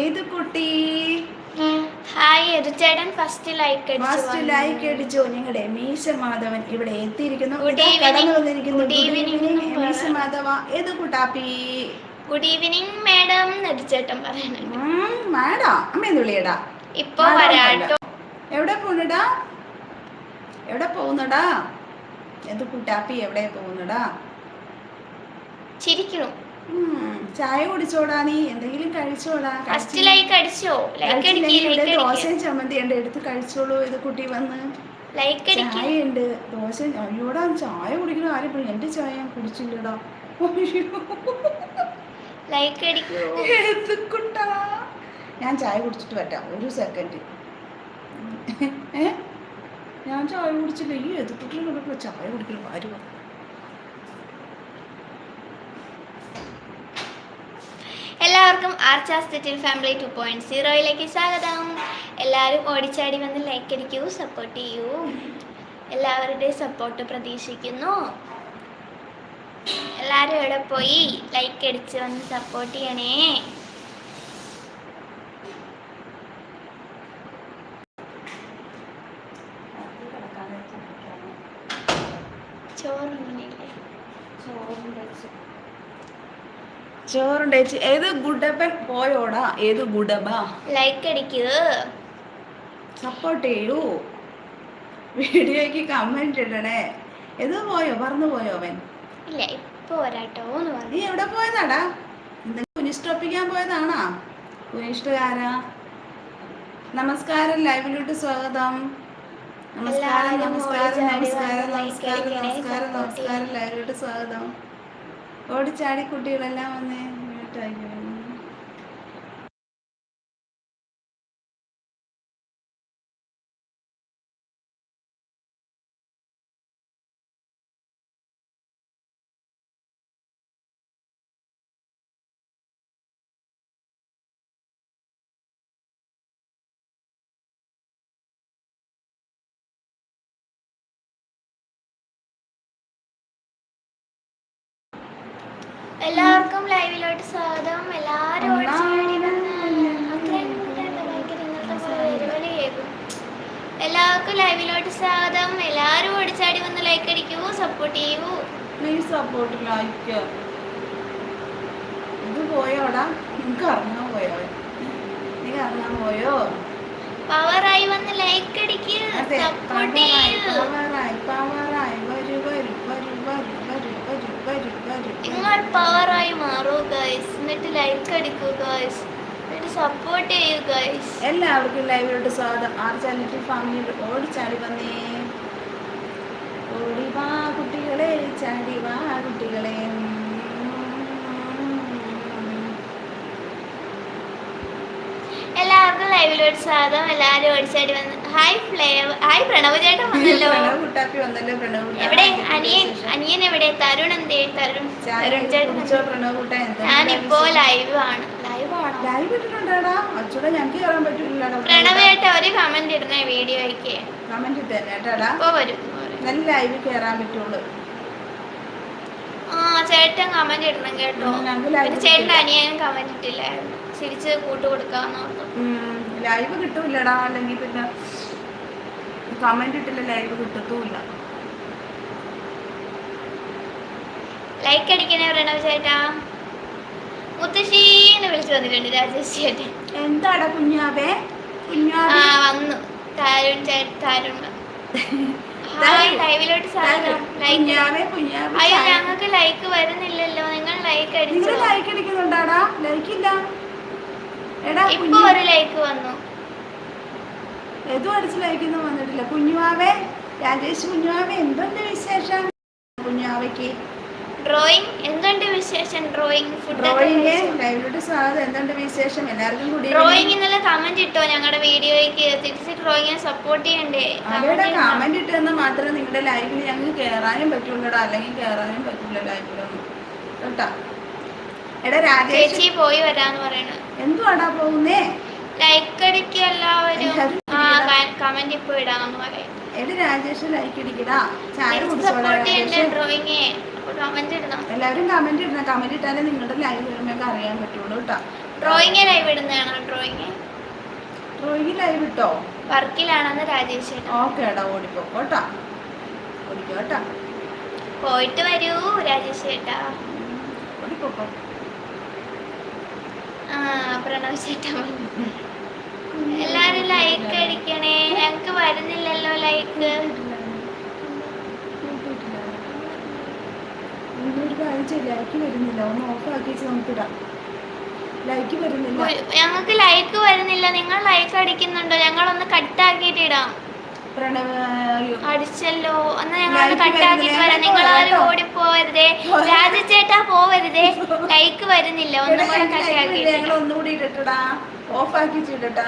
ഏത് കുട്ടി? ഹായ് എരുചേട്ടൻ ഫസ്റ്റ് ലൈക്ക് ഫസ്റ്റ് ലൈക്ക് അടിച്ചു. ഞങ്ങളുടെ മീശ മാധവൻ ഇവിടെ എത്തിയിരിക്കുന്നു. കടന്നു വന്നിരിക്കുന്നു. മീശ മാധവ ഏത് കുട്ടാപ്പി? ഗുഡ് ഈവനിങ് മാഡം എരുചേട്ടൻ പറയുന്നുണ്ട്. മാഡാ അമ്മയെന്ന് വിളിയടാ. ഇപ്പൊ വരാട്ടോ. എവിടെ പോണടാ? എവിടെ പോകുന്നടാ? ഏത് കുട്ടാപ്പി എവിടെ പോകുന്നടാ? ചിരിക്കണു ചായ കുടിച്ചോടാ നീ എന്തെങ്കിലും കഴിച്ചോടാ ഫസ്റ്റ് ലൈക്ക് അടിച്ചോ ലൈക്ക് അടിക്കുക ദോശയും ചമ്മന്തി ഉണ്ട് എടുത്ത് കഴിച്ചോളൂ ഇത് കുട്ടി വന്ന്. ലൈക്ക് ചായ ഉണ്ട് ദോശ അയ്യോടാ ചായ കുടിക്കണ ആരും എന്റെ ചായ ഞാൻ കുടിച്ചില്ലടാ. ലൈക്ക് അടിക്കൂ. ഞാൻ ചായ കുടിച്ചിട്ട് പറ്റാം ഒരു സെക്കൻഡ് ഞാൻ ചായ കുടിച്ചില്ല. ഈ ഏത് കുട്ടികൾ ചായ കുടിക്കണം ആര് പറഞ്ഞു എല്ലാവർക്കും Archa's little family two point സീറോയിലേക്ക് സ്വാഗതം. എല്ലാവരും ഓടിച്ചാടി വന്ന് ലൈക്ക് അടിക്കൂ സപ്പോർട്ട് ചെയ്യൂ. എല്ലാവരുടെയും സപ്പോർട്ട് പ്രതീക്ഷിക്കുന്നു. എല്ലാവരും ഇവിടെ പോയി? ലൈക്ക് അടിച്ച് വന്ന് സപ്പോർട്ട് ചെയ്യണേ. ചോറുണ്ടില്ലേ ചോറുണ്ടേച്ച്. ഏത് ഗുഡബൻ പോയോടാ? ഏത് ഗുഡബ? ലൈക്ക് അടിക്കൂ. സപ്പോർട്ട് ചെയ്യൂ. വീഡിയോയ്ക്ക് കമന്റ് ഇടണേ. ഏത് പോയോ? പറന്നു പോയോ അവൻ? ഇല്ല ഇപ്പൊ വരാട്ടോ എന്ന് നീ എവിടെ പോയതാടാ? എന്തെങ്കിലും കുനിഷ്ടൊപ്പിക്കാൻ പോയതാണാ? കുനിഷ്ടുകാരാ നമസ്കാരം ലൈവിലോട്ട് സ്വാഗതം. നമസ്കാരം നമസ്കാരം നമസ്കാരം നമസ്കാരം നമസ്കാരം നമസ്കാരം ലൈവിലോട്ട് സ്വാഗതം. ഓടിച്ചാടി കുട്ടികളെല്ലാം വന്നേ മ്യൂട്ടായി എല്ലാവർക്കും ലൈവിലോട്ട് സ്വാഗതം. എല്ലാവരും എല്ലാവർക്കും ലൈവിലോട്ട് സ്വാഗതം. എല്ലാവരും ഓടിച്ചാടി വന്ന് ലൈക്ക് അടിക്കൂ സപ്പോർട്ട് ചെയ്യൂ. പ്ലീസ് സപ്പോർട്ട് ലൈക്ക് ഇത് പോയോടാ നിങ്ങക്ക് അറിഞ്ഞാ പോയോ? നിങ്ങൾ അറിഞ്ഞാ പോയോ? പവറായി വന്ന് ലൈക്ക് അടിക്കൂ. സപ്പോർട്ട് ചെയ്യൂ. പവറായി പവറായി വരൂ വരൂ. നിങ്ങൾ പവറായി മാറൂ ഗൈസ് എന്നിട്ട് ലൈക്ക് അടിക്കൂ ഗൈസ് എന്നിട്ട് സപ്പോർട്ട് ചെയ്യൂ ഗൈസ് എല്ലാവർക്കും ലൈവിലോട്ട് സ്വാഗതം. ആർ ചാനലിൽ ഫാമിലി ഓടി ചാടി വന്നേ. ഓടി വാ കുട്ടികളെ ചാടി വാ കുട്ടികളെ. ലൈവിലോട്ട് സ്വാഗതം എല്ലാവരും ഓടിച്ചാടി വന്നു ഹായ് ഫ്ലേവർ ഹായ് പ്രണവ് ചേട്ടൻ വന്നല്ലോ. എവിടെ? അനിയൻ അനിയൻ എവിടെ? തരുൺ എന്തേ? തരുൺ തരുൺ ചേട്ടൻ. ഞാനിപ്പോ ലൈവ് ആണ്. ലൈവ് ആണോ? പ്രണവ് ചേട്ടൻ ഒരു കമന്റ് ഇടണേ വീഡിയോയ്ക്ക്. ഇപ്പൊ വരും നല്ല ലൈവ് കേറാൻ പറ്റുള്ളൂ. ആ ചേട്ടൻ കമന്റ് ഇടണം കേട്ടോ. ചേട്ടൻ അനിയനും കമന്റ് ഇട്ടില്ലായിരുന്നു തിരിച്ച് കൂട്ടുകൊടുക്കാന്ന് ഓർത്തു. ലൈവ് കിട്ടൂലടാ അല്ലെങ്കിൽ പിന്നെ കമന്റ് ഇട്ടില്ല ലൈവ് കിട്ടത്തുമില്ല ലൈക്ക് അടിക്കണേ പ്രണവ് ചേട്ടാ? മുത്തശ്ശീന്ന് വിളിച്ചു വന്നിട്ടുണ്ട് രാജേഷ് ചേട്ടൻ. എന്താടാ കുഞ്ഞാവേ? ആ കുഞ്ഞാവേ വന്നു. താരുൺ ചേട്ടൻ തരുൺ. ഞങ്ങൾക്ക് ലൈക്ക് വരുന്നില്ലല്ലോ. നിങ്ങൾ ലൈക്ക് അടിച്ചു. ലൈക്ക് അടിക്കുന്നുണ്ടാടാ? ലൈക്ക് ഇപ്പൊ ഒരു ലൈക്ക് വന്നു. ഏതും അടിച്ച് ലൈക്കൊന്നും വന്നിട്ടില്ല. കുഞ്ഞുമാവേ രാജേഷ് കുഞ്ഞുമാവേ എന്തുണ്ട് വിശേഷം? കുഞ്ഞുമാവയ്ക്ക്. ഡ്രോയിങ് എന്തുണ്ട് വിശേഷം? ഡ്രോയിങ് ഡ്രോയിങ് ലൈവിലോട്ട് സ്വാഗതം. എന്തുണ്ട് വിശേഷം? എല്ലാവർക്കും കൂടി ഡ്രോയിങ് ഇന്നലെ കമന്റ് ഇട്ടോ? ഞങ്ങളുടെ വീഡിയോയ്ക്ക് തിരിച്ച് ഡ്രോയിങ്ങിനെ സപ്പോർട്ട് ചെയ്യണ്ടേ? അവരുടെ കമന്റ് ഇട്ടെന്ന് മാത്രമേ നിങ്ങളുടെ ലൈവിൽ ഞങ്ങൾക്ക് കയറാനും പറ്റുള്ളൂടാ. അല്ലെങ്കിൽ കയറാനും പറ്റില്ല ലൈവിലൊന്നും കേട്ടാ? എടാ രാജേഷ്. ചേച്ചി പോയി വരാന്ന് പറയണ. എന്തുവാടാ പോകുന്നേ? ലൈക്ക് അടിക്കുക എല്ലാവരും കമന്റ് ഇപ്പൊ ഇടാന്ന് പറയും. എടാ രാജേഷ് ലൈക്ക് അടിക്കടാ ചായ ഡ്രോയിങ് എല്ലാവരും കമന്റ് ഇടണം. കമന്റ് ഇട്ടാലേ നിങ്ങളുടെ ലൈവ് വരുമ്പോൾ അറിയാൻ പറ്റുള്ളൂ കേട്ടോ. ഡ്രോയിങ് ലൈവ് ഇടുന്നതാണോ ഡ്രോയിങ് ഡ്രോയിങ് ലൈവ് ഇട്ടോ? വർക്കിലാണെന്ന് രാജേഷ് ഓക്കെ ഏട്ടാ ഓടിപ്പോ കേട്ടാ പോയിട്ട് വരൂ രാജേഷ് ചേട്ടാ ഓടിപ്പോ ആ പ്രണവ് ചേട്ടാ വന്നു. എല്ലാരും ലൈക്ക് അടിക്കണേ. ഞങ്ങക്ക് വരുന്നില്ലല്ലോ ലൈക്ക് ഞങ്ങൾക്ക് ലൈക്ക് വരുന്നില്ല. നിങ്ങൾ ലൈക്ക് അടിക്കുന്നുണ്ടോ? ഞങ്ങളൊന്ന് കട്ടാക്കിയിട്ട് ഇടാം. അടിച്ചല്ലോ. എന്നാ ഞങ്ങൾ കട്ടാക്കിയിട്ട്. വരാം. നിങ്ങൾ ആരും കേട്ടോ. ഓടിപ്പോവരുതേ കൈക്ക് വരുന്നില്ല ഒന്നും കൂടി കൂടെ like വരുന്നില്ല. കട്ടാക്കിയിട്ട് ഞങ്ങൾ ഒന്നുകൂടി ഇടട്ടടാ ഓഫ് ആക്കി വെച്ചിടട്ടാ